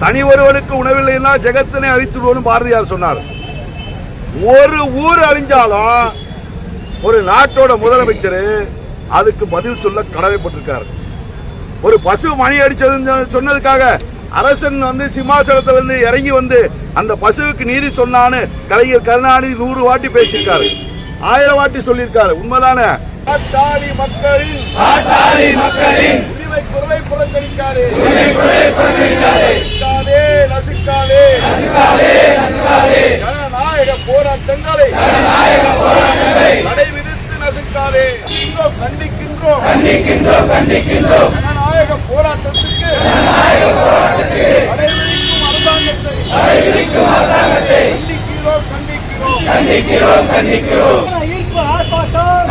தனி ஒருவனுக்கு உணவில்லைன்னா ஜெகத்தினை அழித்துடுவோம்னு பாரதியார் சொன்னார். ஒரு ஊர் அழிஞ்சாலும் ஒரு நாட்டோட முதலமைச்சர் அதுக்கு பதில் சொல்ல கடமைப்பட்டிருக்காரு. ஒரு பசு மணி அடிச்சதுன்னு சொன்னதுக்காக அரசன் வந்து சிம்மாசனத்துல இருந்து இறங்கி வந்து அந்த பசுவுக்கு நீதி சொன்னான்னு கலைஞர் கருணாநிதி நூறு வாட்டி பேசியிருக்காரு. ஆயிரம் வாட்டி சொல்லியிருக்காரு. உண்மைதானே? மக்களின் உரிமை கண்டிக்கின்றோம். கண்டிக்கின்றோம் கண்டிக்கின்றோம். ஜனநாயக போராட்டத்திற்கு ஜனநாயக போராட்டத்திற்கு அடைவிக்கும் அரசாங்கத்தை அடைவிக்கும் அரசாங்கத்தை கண்டிக்கிறோம் கண்டிக்கிறோம். கண்டிக்கிறோம் கண்டிக்கிறோம்.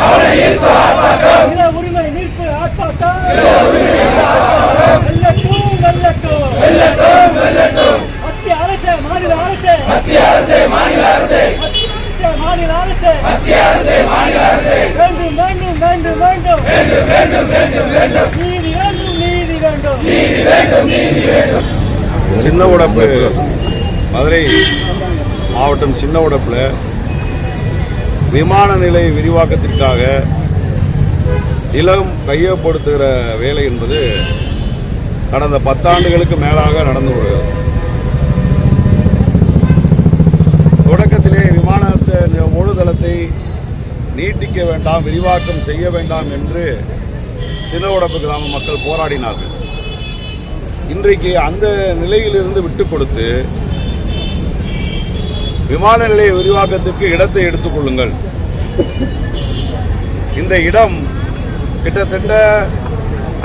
அவனை வேண்டும் வேண்டும். வேண்டும் வேண்டும் வேண்டும் வேண்டும். வேண்டும் நீதி வேண்டும் நீதி வேண்டும். நீதி வேண்டும் நீதி வேண்டும். சின்ன உடப்பு. மதுரை மாவட்டம் சின்ன உடப்பில் விமான நிலைய விரிவாக்கத்திற்காக நிலம் கையப்படுத்துகிற வேலை என்பது கடந்த பத்தாண்டுகளுக்கு மேலாக நடந்து வருகிறது. தொடக்கத்திலே விமானத்தை ஓடுதளத்தை நீட்டிக்க வேண்டாம் விரிவாக்கம் செய்ய வேண்டாம் என்று சின்ன கிராம மக்கள் போராடினார்கள். இன்றைக்கு அந்த நிலையிலிருந்து விட்டு கொடுத்து விமான நிலைய விரிவாக்கத்திற்கு இடத்தை எடுத்துக்கொள்ளுங்கள் இந்த இடம் கிட்டத்தட்ட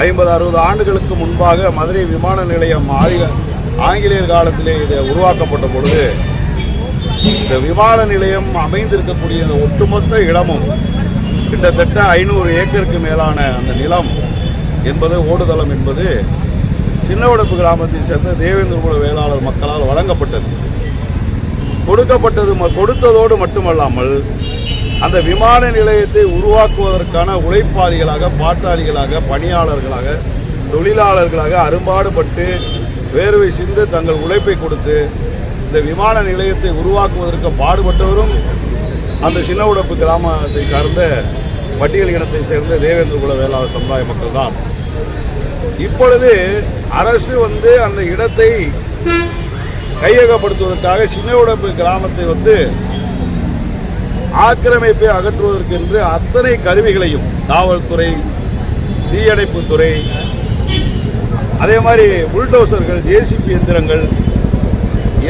ஐம்பது அறுபது ஆண்டுகளுக்கு முன்பாக மதுரை விமான நிலையம் ஆங்கிலேயர் காலத்திலே இது உருவாக்கப்பட்ட பொழுது இந்த விமான நிலையம் அமைந்திருக்கக்கூடிய இந்த ஒட்டுமொத்த இடமும் கிட்டத்தட்ட ஐநூறு ஏக்கருக்கு மேலான அந்த நிலம் என்பது ஓடுதளம் என்பது சின்ன உடப்பு கிராமத்தை சேர்ந்த தேவேந்திரகுல வேளாளர் மக்களால் வழங்கப்பட்டது. கொடுக்கப்பட்டது ம- கொடுத்ததோடு மட்டுமல்லாமல் அந்த விமான நிலையத்தை உருவாக்குவதற்கான உழைப்பாளிகளாக பாட்டாளிகளாக பணியாளர்களாக தொழிலாளர்களாக அரும்பாடுபட்டு வேர்வை சிந்து தங்கள் உழைப்பை கொடுத்து இந்த விமான நிலையத்தை உருவாக்குவதற்கு பாடுபட்டவரும் அந்த சின்ன உடப்பு கிராமத்தை சார்ந்த பட்டியல் இனத்தை சேர்ந்த தேவேந்திர குல வேளாண் சமுதாய மக்கள் தான் இப்பொழுது அரசு வந்து அந்த இடத்தை கையகப்படுத்துவதற்காக சின்ன உடப்பு கிராமத்தை வந்து ஆக்கிரமிப்பை அகற்றுவதற்கென்று அத்தனை கருவிகளையும் காவல்துறை தீயணைப்புத்துறை அதே மாதிரி புல்டோசர்கள் ஜேசிபி எந்திரங்கள்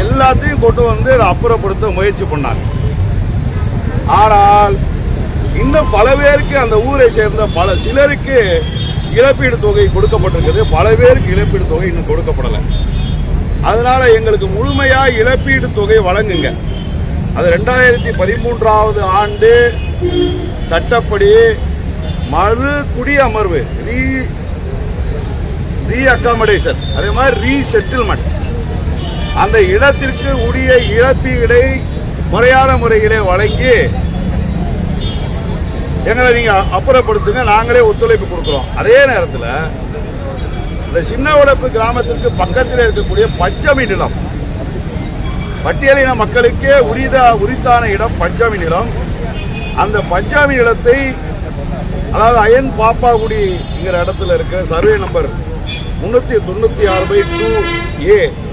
எல்லாத்தையும் கொண்டு வந்து அதை அப்புறப்படுத்த முயற்சி பண்ணாங்க. ஆனால் இன்னும் பல பேருக்கு அந்த ஊரை சேர்ந்த பல சிலருக்கு இழப்பீடு தொகை கொடுக்கப்பட்டிருக்குது. பல பேருக்கு இழப்பீடு தொகை இன்னும் கொடுக்கப்படலை. அதனால் எங்களுக்கு முழுமையாக இழப்பீடு தொகை வழங்குங்க. அது ரெண்டாயிரத்தி பதிமூன்றாவது ஆண்டு சட்டப்படி மறு குடியமர்வு ரீ ரீ அக்காமடேஷன் அதே மாதிரி ரீ செட்டில்மெண்ட் அந்த இடத்திற்கு உரிய இழப்பீடை முறையான முறையிலே வழங்கி எங்களை நீங்க அப்புறப்படுத்துங்க. நாங்களே ஒத்துழைப்பு கொடுக்குறோம். அதே நேரத்தில் இந்த சின்ன உடப்பு கிராமத்திற்கு பக்கத்தில் இருக்கக்கூடிய பஞ்சமி நிலம் பட்டியலின மக்களுக்கே உரிதா உரித்தான இடம் பஞ்சமி நிலம். அந்த பஞ்சாமி நிலத்தை அதாவது அயன் பாப்பாகுடிங்கிற இடத்துல இருக்கிற சர்வே நம்பர் முந்நூற்றி தொண்ணூற்றி ஆறு பை டூ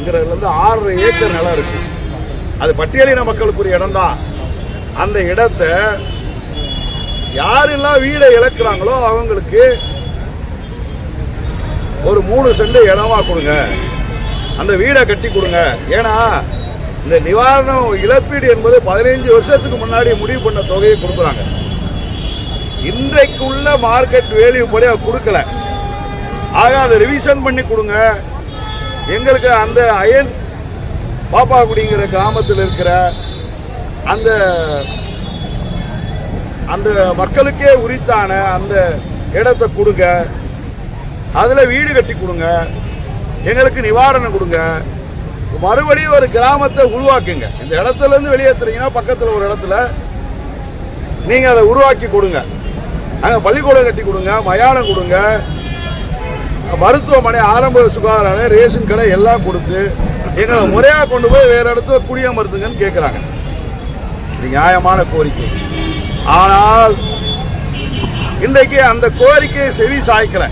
இங்கிறதுலேருந்து ஆறரை ஏக்கர் நிலம் இருக்கு. அது பட்டியலின மக்களுக்குரிய இடம் தான் அந்த இடத்த யாரெல்லாம் வீடை இழக்கிறாங்களோ அவங்களுக்கு ஒரு மூணு செண்டு இடமா கொடுங்க. அந்த வீடை கட்டி கொடுங்க. ஏன்னா இந்த நிவாரணம் இழப்பீடு என்பது பதினைஞ்சு வருஷத்துக்கு முன்னாடி முடிவு பண்ண தொகையை கொடுக்குறாங்க. இன்றைக்கு உள்ள மார்க்கெட் வேல்யூ படி கொடுக்கல. ஆக அதை ரிவிஷன் பண்ணி கொடுங்க. எங்களுக்கு அந்த அயன் பாப்பாக்குடிங்கிற கிராமத்தில் இருக்கிற அந்த அந்த மக்களுக்கே உரித்தான அந்த இடத்தை கொடுங்க. அதில் வீடு கட்டி கொடுங்க. எங்களுக்கு நிவாரணம் கொடுங்க. மறுபடியும் ஒரு கிராமத்தை உருவாக்குங்க. இந்த இடத்துலேருந்து வெளியேற்றுறீங்கன்னா பக்கத்தில் ஒரு இடத்துல நீங்கள் அதை உருவாக்கி கொடுங்க. அங்கே பள்ளிக்கூடம் கட்டி கொடுங்க மயானம் கொடுங்க. மருத்துவமனை ஆரம்ப சுகாதார நிலையம், ரேஷன் கடை எல்லாம் கொடுத்து எங்களை முறையாக கொண்டு போய் வேற இடத்துல குடியமர்த்துங்கன்னு கேட்குறாங்க இது நியாயமான கோரிக்கை. ஆனால் இன்றைக்கு அந்த கோரிக்கையை செவி சாய்க்கல.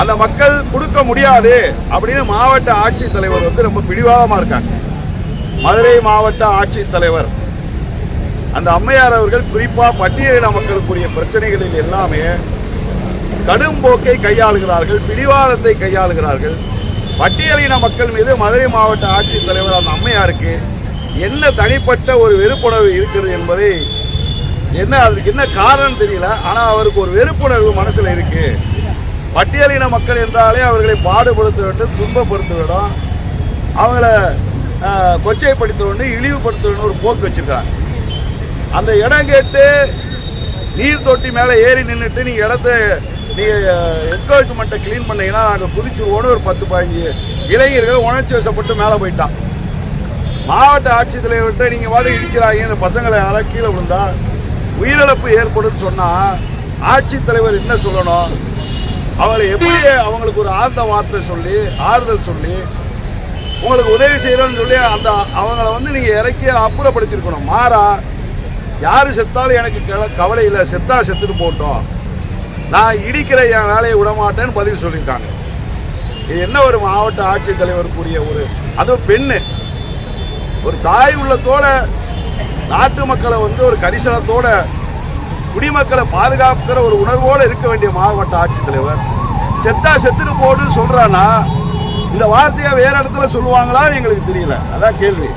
அந்த மக்கள் கொடுக்க முடியாது அப்படின்னு மாவட்ட ஆட்சித்தலைவர் வந்து ரொம்ப பிடிவாதமாக இருக்காங்க. மதுரை மாவட்ட ஆட்சித்தலைவர் அந்த அம்மையார் அவர்கள் குறிப்பாக பட்டியலின மக்களுக்குரிய பிரச்சனைகளில் எல்லாமே கடும் போக்கை கையாளுகிறார்கள் பிடிவாதத்தை கையாளுகிறார்கள். பட்டியலின மக்கள் மீது மதுரை மாவட்ட ஆட்சித்தலைவர் அந்த அம்மையாருக்கு என்ன தனிப்பட்ட ஒரு வெறுப்புணர்வு இருக்கிறது என்பதை என்ன அதுக்கு என்ன காரணம் தெரியல ஆனால் அவருக்கு ஒரு வெறுப்புணர்வு மனசில் இருக்கு. பட்டியலின மக்கள் என்றாலே அவர்களை பாடுபடுத்த வேண்டும் துன்பப்படுத்த வேண்டும் அவங்கள கொச்சைப்படுத்த வேண்டும் இழிவுபடுத்த வேண்டும் ஒரு போக்கு வச்சிருக்காங்க அந்த இடம் கேட்டு நீர் தொட்டி மேலே ஏறி நின்றுட்டு நீங்கள் இடத்த நீங்கள் என்கரேஜ்மெண்ட்டை க்ளீன் பண்ணீங்கன்னா நாங்கள் குதிச்சுருவோன்னு ஒரு பத்து பதினஞ்சு இளைஞர்கள் உணர்ச்சி வசப்பட்டு மேலே போயிட்டான். மாவட்ட ஆட்சித்தலைவர்கிட்ட நீங்கள் வாடி இடிக்கிறாங்க இந்த பசங்களை யாராவது கீழே விழுந்தா உயிரிழப்பு ஏற்படும் சொன்னால் ஆட்சித்தலைவர் என்ன சொல்லணும்? அவங்களை எப்படி அவங்களுக்கு ஒரு ஆழ்ந்த வார்த்தை சொல்லி ஆறுதல் சொல்லி உங்களுக்கு உதவி செய்கிறோன்னு சொல்லி அந்த அவங்கள வந்து நீங்கள் இறக்கி அப்புறப்படுத்தியிருக்கணும். மாறா யார் செத்தாலும் எனக்கு கவலை இல்லை. செத்தா செத்துட்டு போட்டோம் நான் இடிக்கிற என் வேலையை விடமாட்டேன்னு பதிவு பதில் சொல்லியிருக்காங்க இது என்ன ஒரு மாவட்ட ஆட்சித்தலைவருக்குரிய ஒரு அதுவும் பெண்ணு. ஒரு தாய் உள்ளத்தோட நாட்டு மக்களை வந்து ஒரு கரிசனத்தோட குடிமக்களை பாதுகாக்கிற ஒரு உணர்வோடு இருக்க வேண்டிய மாவட்ட ஆட்சித்தலைவர் செத்தா செத்துட்டு போடுன்னு சொல்கிறான்னா இந்த வார்த்தையை வேற இடத்துல சொல்லுவாங்களா எங்களுக்கு தெரியல. அதான் கேள்வி.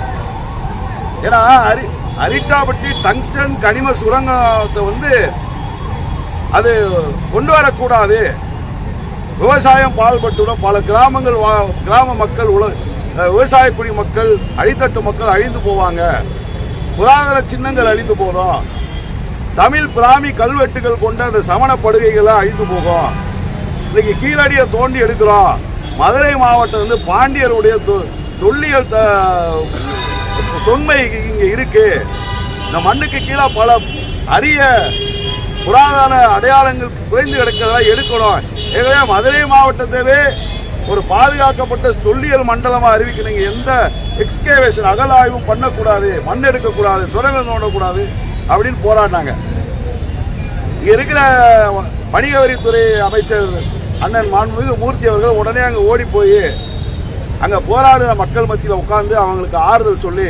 ஏன்னா அரி அரிட்டாபட்டி டங்ஸ்டன் கனிம சுரங்கத்தை வந்து அது கொண்டு வரக்கூடாது. விவசாயம் பால்பட்டுள்ள பல கிராமங்கள் வா- கிராம மக்கள் உல விவசாய குடி மக்கள் அடித்தட்டு மக்கள் அழிந்து போவாங்க. புராதன சின்னங்கள் அழிந்து போதும் தமிழ் பிராமி கல்வெட்டுகள் கொண்ட அந்த சமண படுகைகள்லாம் அழிந்து போகும். இன்னைக்கு கீழடியை தோண்டி எடுக்கிறோம். மதுரை மாவட்டம் வந்து பாண்டியருடைய தொ- தொல்லியல் த- தொன்மை இங்கே இருக்கு. இந்த மண்ணுக்கு கீழே பல அரிய புராதன அடையாளங்கள் குறைந்து கிடக்கிறதெல்லாம் எடுக்கணும். எனவே மதுரை மாவட்டத்தவே ஒரு பாதுகாக்கப்பட்ட தொல்லியல் மண்டலமாக அறிவிக்கணுங்க. எந்த எக்ஸ்கேவேஷன் அகலாய்வும் பண்ணக்கூடாது மண் எடுக்கக்கூடாது சுரங்கம் தோண்டக்கூடாது அப்படின்னு போராடினாங்க. இங்கே இருக்கிற வணிக வரித்துறை அமைச்சர் அண்ணன் மாண்புமிகு மூர்த்தி அவர்கள் உடனே அங்கே ஓடி போய் அங்கே போராடுற மக்கள் மத்தியில் உட்காந்து அவங்களுக்கு ஆறுதல் சொல்லி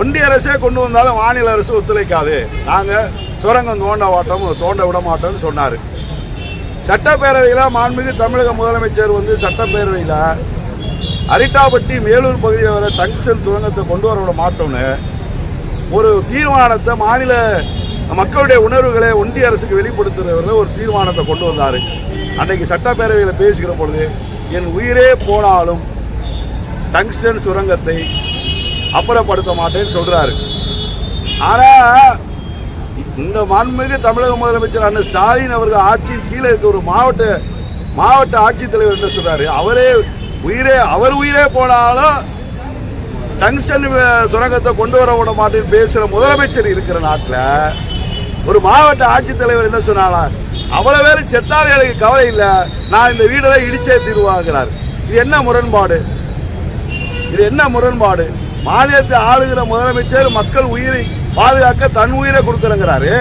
ஒன்றிய அரசே கொண்டு வந்தாலும் மாநில அரசு ஒத்துழைக்காது. நாங்கள் சுரங்கம் தோண்ட மாட்டோம் தோண்ட விட மாட்டோம்னு சொன்னார். சட்டப்பேரவையில் மாண்புமிகு தமிழக முதலமைச்சர் வந்து சட்டப்பேரவையில் அரிட்டாப்பட்டி மேலூர் பகுதியில் வர டங்ஸ்டன் சுரங்கத்தை கொண்டு வர விட மாட்டோம்னு ஒரு தீர்மானத்தை மாநில மக்களுடைய உணர்வுகளை ஒன்றிய அரசுக்கு வெளிப்படுத்துறவர்கள் ஒரு தீர்மானத்தை கொண்டு வந்தார். அன்றைக்கு சட்டப்பேரவையில் பேசுகிற பொழுது என் உயிரே போனாலும் டங்ஸ்டன் சுரங்கத்தை அப்புறப்படுத்த மாட்டேன்னு சொல்கிறாரு ஆனால் இந்த மாண்புமிகு தமிழக முதலமைச்சர் அண்ணன் ஸ்டாலின் அவர்கள் ஆட்சியின் கீழே இருக்க ஒரு மாவட்ட மாவட்ட ஆட்சித்தலைவர் என்ன சொல்றாரு. அவரே உயிரே அவர் உயிரே போனாலும் டங்ஷன் சுரங்கத்தை கொண்டு வர விட மாட்டேன்னு பேசுகிற முதலமைச்சர் இருக்கிற நாட்டில் ஒரு மாவட்ட ஆட்சித்தலைவர் என்ன சொன்னாரா? அவ்வளோ பேர் செத்தாலும் எனக்கு கவலை இல்லை. நான் இந்த வீடை தான் இடிச்சே தீர்வாங்கிறார் இது என்ன முரண்பாடு? இது என்ன முரண்பாடு? மாநிலத்தை ஆளுகிற முதலமைச்சர் மக்கள் உயிரை பாதுகாக்க தன் உயிரை கொடுக்குறேங்கிறாரு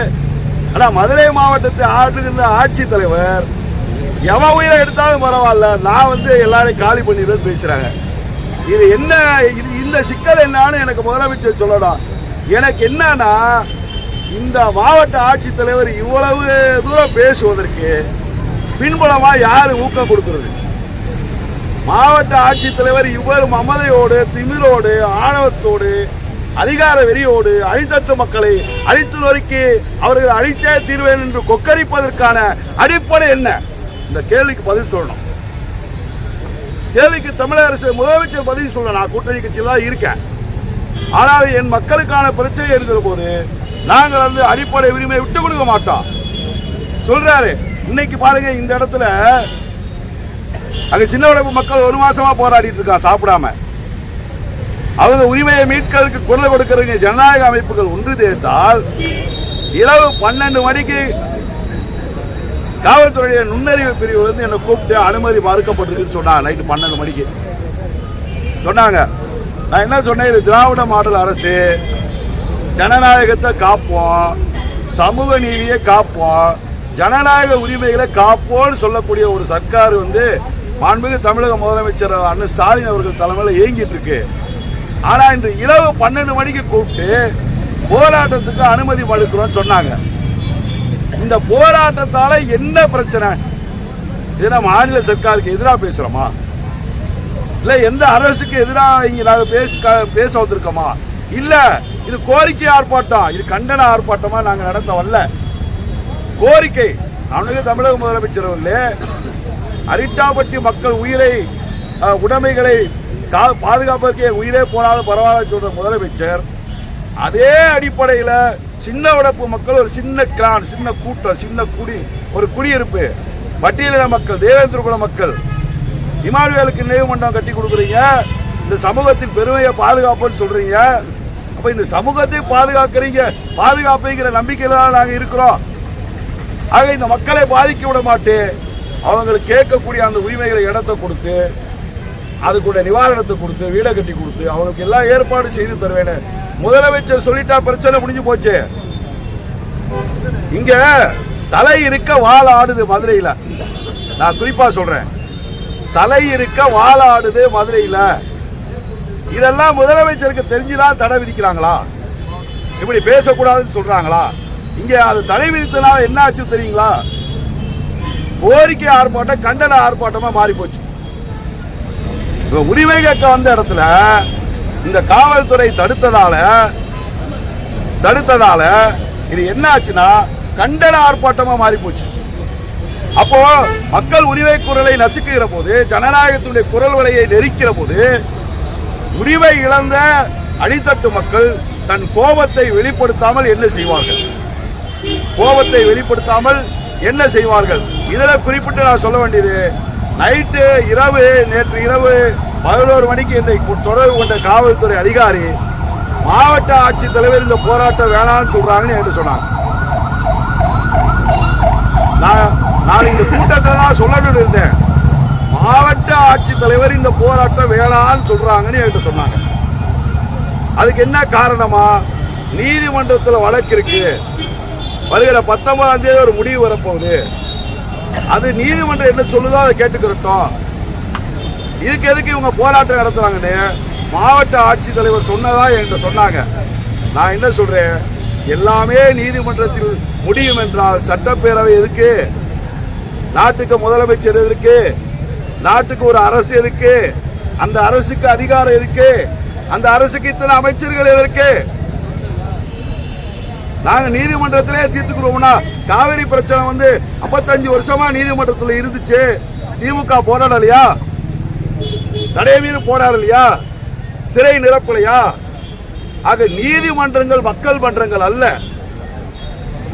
ஆனால் மதுரை மாவட்டத்தை ஆளுகிற ஆட்சித்தலைவர் எவன் உயிரை எடுத்தாலும் பரவாயில்ல நான் வந்து எல்லாரையும் காலி பண்ணிடுறது பேசுகிறாங்க இது என்ன இது இந்த சிக்கல் என்னான்னு எனக்கு முதலமைச்சர் சொல்லணும் எனக்கு என்னன்னா இந்த மாவட்ட ஆட்சித்தலைவர் இவ்வளவு தூரம் பேசுவதற்கு பின்புலமாக யார் ஊக்கம் கொடுக்கறது? மாவட்ட ஆட்சித்தலைவர் இவர் மமதையோடு திமிரோடு ஆணவத்தோடு அதிகார வெறியோடு அழித்தட்டு மக்களை அழித்து நொறுக்கி அவர்கள் அழித்தே தீர்வேன் என்று கொக்கரிப்பதற்கான அடிப்படை என்ன? இந்த கேள்விக்கு பதில் சொல்லணும். கேள்விக்கு தமிழக அரசு முதலமைச்சர் பதில் சொல்லணும் நான் கூட்டணி கட்சியில் தான் இருக்கேன். ஆனால் என் மக்களுக்கான பிரச்சனை இருக்கிற போது நாங்கள் வந்து அடிப்படை உரிமையை விட்டு கொடுக்க மாட்டோம். சொல்றாரு. இன்னைக்கு பாருங்க இந்த இடத்துல அங்க சின்ன உடம்பு மக்கள் ஒரு மாசமா போராடிட்டு இருக்கான் சாப்பிடாம. அவங்க உரிமையை மீட்கிறதுக்கு குரல் கொடுக்கறவங்க ஜனநாயக அமைப்புகள் ஒன்று சேர்த்தால் இரவு பன்னெண்டு மணிக்கு காவல்துறையுடைய நுண்ணறிவு பிரிவு வந்து என்னை கூப்பிட்டு அனுமதி மறுக்கப்பட்டிருக்குன்னு சொன்னாங்க நைட்டு பன்னெண்டு மணிக்கு. சொன்னாங்க. நான் என்ன சொன்னேன் இது திராவிட மாடல் அரசு ஜனநாயகத்தை காப்போம் சமூக நீதியை காப்போம் ஜனநாயக உரிமைகளை காப்போம்னு சொல்லக்கூடிய ஒரு சர்க்கார் வந்து மாண்புமிகு தமிழக முதலமைச்சர் அண்ணன் ஸ்டாலின் அவர்கள் தலைமையில் இயங்கிட்டு இருக்கு. ஆனா இன்று இரவு பன்னெண்டு மணிக்கு கூப்பிட்டு போராட்டத்துக்கு அனுமதி மறுக்கிறோம் சொன்னாங்க. இந்த போராட்டத்தால என்ன பிரச்சனை? இதை நம்ம மாநில சர்க்காருக்கு எதிராக பேசுறோமா? இல்ல எந்த அரசுக்கு எதிராக இங்க நாங்க பேச பேச வந்திருக்கோமா? இல்ல இது கோரிக்கை ஆர்ப்பாட்டம். இது கண்டன ஆர்ப்பாட்டமா நாங்க நடத்த வரல கோரிக்கை. அவனுக்கு தமிழக முதலமைச்சர் அவர்களே அரிட்டாபட்டி மக்கள் உயிரை உடைமைகளை கா- பாதுகாப்பதற்கு என் உயிரே போனாலும் பரவாயில்ல சொல்கிற முதலமைச்சர் அதே அடிப்படையில் சின்ன உடப்பு மக்கள் ஒரு சின்ன கிளான் சின்ன கூட்டம் சின்ன குடி ஒரு குடியிருப்பு பட்டியலின மக்கள் தேவேந்திர குல மக்கள் இமானுவேலுக்கு நினைவு மண்டபம் கட்டி கொடுக்குறீங்க இந்த சமூகத்தின் பெருமையை பாதுகாப்புன்னு சொல்றீங்க அப்ப இந்த சமூகத்தை பாதுகாக்கிறீங்க பாதுகாப்புங்கிற நம்பிக்கையில தான் நாங்கள் இருக்கிறோம். ஆக இந்த மக்களை பாதிக்க விட மாட்டேன். அவங்களுக்கு கேட்கக்கூடிய அந்த உரிமைகளை இடத்தை கொடுத்து அதுக்குள்ள நிவாரணத்தை கொடுத்து வீடை கட்டி கொடுத்து அவங்களுக்கு எல்லாம் ஏற்பாடு செய்து தருவேன்னு முதலமைச்சர் சொல்லிட்டா பிரச்சனை முடிஞ்சு போச்சு. இங்க தலை இருக்க வாழ ஆடுது மதுரையில. நான் குறிப்பா சொல்றேன். தலை இருக்க வாழ ஆடுது மதுரையில. இதெல்லாம் முதலமைச்சருக்கு தெரிஞ்சுதான் தடை விதிக்கிறாங்களா? இப்படி பேசக்கூடாதுன்னு சொல்றாங்களா? இங்க அது தடை விதித்தனால என்ன ஆச்சு தெரியுங்களா? கோரிக்கை ஆர்ப்பாட்டம் கண்டன ஆர்ப்பாட்டமா மாறி போச்சு இப்போ உரிமை கேட்க வந்த இடத்துல இந்த காவல்துறை தடுத்ததால தடுத்ததால இது என்ன ஆச்சுன்னா கண்டன ஆர்ப்பாட்டமா மாறி போச்சு அப்போ மக்கள் உரிமை குரலை நசுக்குகிற போது ஜனநாயகத்தினுடைய குரல் வலையை நெருக்கிற போது உரிமை இழந்த அடித்தட்டு மக்கள் தன் கோபத்தை வெளிப்படுத்தாமல் என்ன செய்வார்கள்? கோபத்தை வெளிப்படுத்தாமல் என்ன செய்வார்கள்? இதில் குறிப்பிட்டு நான் சொல்ல வேண்டியது நைட்டு இரவு நேற்று இரவு பதினோரு மணிக்கு என்னை தொடர்பு கொண்ட காவல்துறை அதிகாரி மாவட்ட ஆட்சித்தலைவர் இந்த போராட்டம் வேணாம்னு சொல்றாங்கன்னு என்று சொன்னாங்க. நான் நான் இந்த கூட்டத்தில் தான் சொல்லணும்னு இருந்தேன். மாவட்ட ஆட்சித்தலைவர் இந்த போராட்டம் வேணாம்னு சொல்றாங்கன்னு என்று சொன்னாங்க. அதுக்கு என்ன காரணமா? நீதிமன்றத்தில் வழக்கு இருக்கு. வருகிற பத்தொன்பதாம் தேதி ஒரு முடிவு வரப்போகுது. அது நீதிமன்றம் என்ன சொல்லுதோ அதை கேட்டுக்கிறட்டும் இதுக்கு எதுக்கு இவங்க போராட்டம் நடத்துறாங்கன்னு மாவட்ட ஆட்சித்தலைவர் சொன்னதா என்கிட்ட சொன்னாங்க. நான் என்ன சொல்றேன்? எல்லாமே நீதிமன்றத்தில் முடியும் என்றால் சட்டப்பேரவை எதுக்கு? நாட்டுக்கு முதலமைச்சர் எதுக்கு? நாட்டுக்கு ஒரு அரசு எதுக்கு? அந்த அரசுக்கு அதிகாரம் எதுக்கு? அந்த அரசுக்கு இத்தனை அமைச்சர்கள் எதற்கு? நாங்கள் நீதிமன்றத்திலே தீர்த்துக்கிறோம்னா காவிரி பிரச்சனை வந்து 55 வருஷமா நீதிமன்றத்தில் இருந்துச்சு. திமுக போராடலையா? தடை போராடலையா? சிறை நிரப்பலையா? ஆக நீதிமன்றங்கள் மக்கள் மன்றங்கள் அல்ல.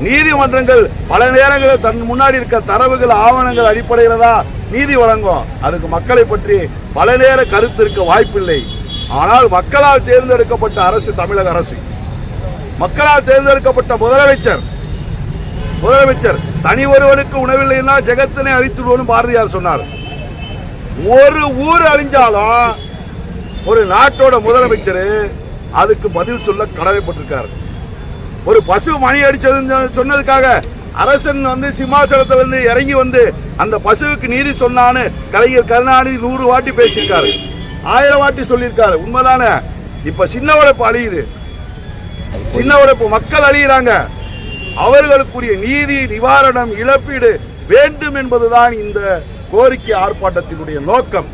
நீதிமன்றங்கள் பல நேரங்களில் தன் முன்னாடி இருக்க தரவுகள் ஆவணங்கள் அடிப்படையில் தான் நீதி வழங்கும். அதுக்கு மக்களை பற்றி பல நேர கருத்து இருக்க வாய்ப்பில்லை. ஆனால் மக்களால் தேர்ந்தெடுக்கப்பட்ட அரசு தமிழக அரசு. மக்களால் தேர்ந்தெடுக்கப்பட்ட முதலமைச்சர் முதலமைச்சர் தனி ஒருவனுக்கு உணவில்லைன்னா ஜெகத்தினை அழித்துடுவோம்னு பாரதியார் சொன்னார். ஒரு ஊர் அழிஞ்சாலும் ஒரு நாட்டோட முதலமைச்சர் அதுக்கு பதில் சொல்ல கடமைப்பட்டிருக்காரு. ஒரு பசு மணி அடிச்சதுன்னு சொன்னதுக்காக அரசன் வந்து சிம்மாசனத்துல இருந்து இறங்கி வந்து அந்த பசுவுக்கு நீதி சொன்னான்னு கலைஞர் கருணாநிதி நூறு வாட்டி பேசியிருக்காரு. ஆயிரம் வாட்டி சொல்லியிருக்காரு. உண்மைதானே? இப்ப சின்ன உழைப்பு அழியுது. சின்ன உழைப்பு மக்கள் அழியிறாங்க. அவர்களுக்குரிய நீதி நிவாரணம் இழப்பீடு வேண்டும் என்பதுதான் இந்த கோரிக்கை ஆர்ப்பாட்டத்தினுடைய நோக்கம்.